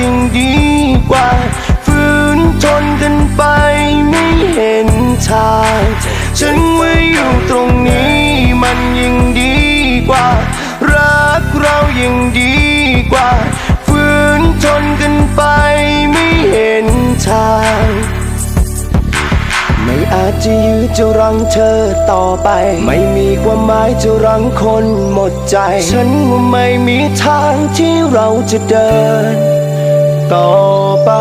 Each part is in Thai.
ยิ่งดีกว่าฝืนทนกันไปไม่เห็นทางฉันว่าอยู่ตรงนี้มันยิ่งดีกว่า รักเรายิ่งดีกว่าฝืนทนกันไปไม่เห็นทางไม่อาจจะยื้อจะรังเธอต่อไป ไม่มีความหมายจะรังคนหมดใจ ฉันว่าไม่มีทางที่เราจะเดิน ต่อไป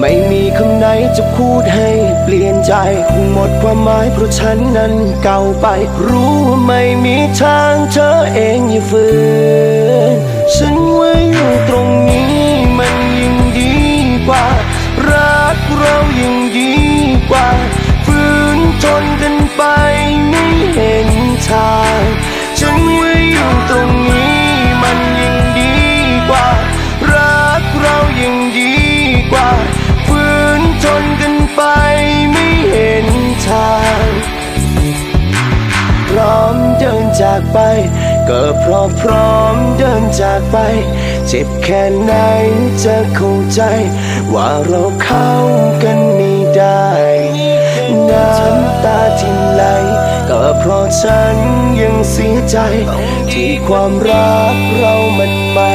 ไม่มีคำไหนจะพูดให้เปลี่ยนใจ คงหมดความหมายเพราะฉันนั้นเก่าไป รู้ว่าไม่มีทางเธอเองอย่าฝืนฉันไว่าอยู่ตรงนี้มันยิ่งดีกว่า รักเรายิ่งดีกว่าฝืนทนกันไปไม่เห็นทาง ไป ก็เพราะพร้อมเดินจากไป เจ็บแค่ไหนจะเข้าใจ ว่าเราเข้ากันไม่ได้ น้ำตาที่ไหลก็เพราะฉันยังเสียใจ ที่ความรักเรามันไม่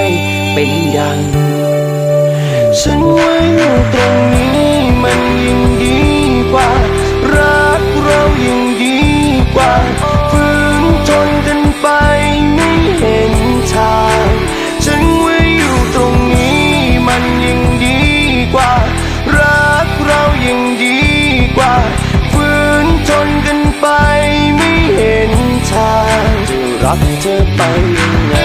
เป็นดังฉันไว่าอยู่ตรง รักเธอไปยังไง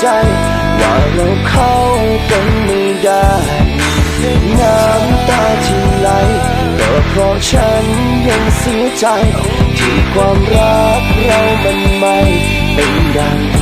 ใจ ว่าเราเข้ากันไม่ได้น้ำตาที่ไหลก็เพราะฉันยังเสียใจ ที่ความรักเรามันไม่เป็นดัง